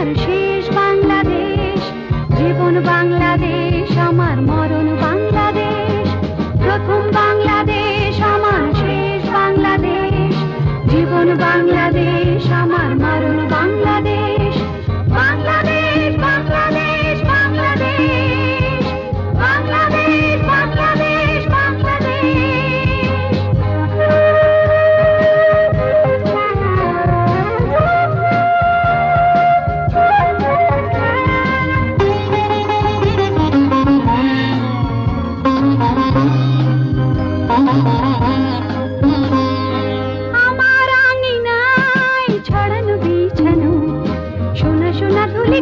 আমার শেষ বাংলাদেশ জীবন বাংলাদেশ বাংলাদেশ। বাংলাদেশ শেষ বাংলাদেশ জীবন আমার আঙিনায় ছড়ানো বিছানো সোনা ধুলি